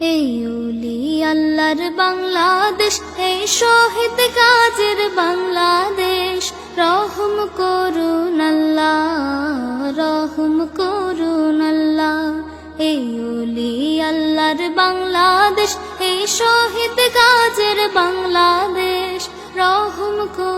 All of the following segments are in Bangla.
এই উলি আল্লাহর বাংলাদেশ, এই শহীদ কাজের বাংলাদেশ। রহম করুন আল্লাহ, রহম করুন আল্লাহ। এই উলি আল্লাহর বাংলাদেশ, এই শহীদ কাজের বাংলাদেশ। রহম করুন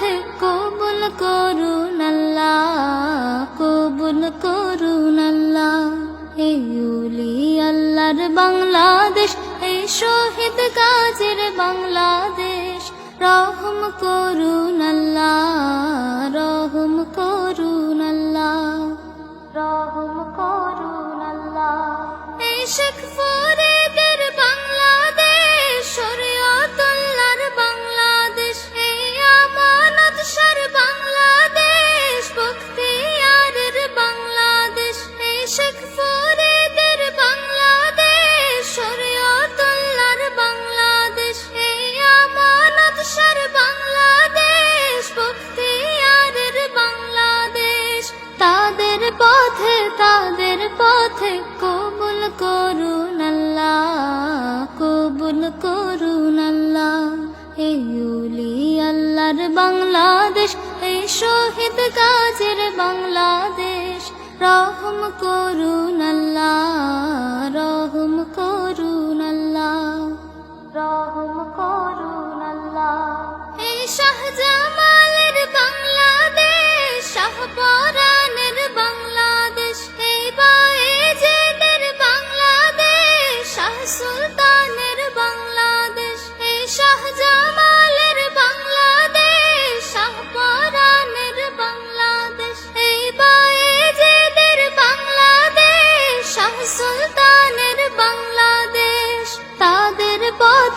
পথে কবুল করুন আল্লাহ, কবুল করুন আল্লাহ। এই উলি আল্লাহর বাংলাদেশ, এই শহীদ কাজের বাংলাদেশ, রহম করুন আল্লাহ। পথে কবুল করুন আল্লাহ, কবুল করুন আল্লাহ। এই উলি আল্লাহর বাংলাদেশ এই শহীদ কাজের বাংলাদেশ, রহম করুন আল্লাহ।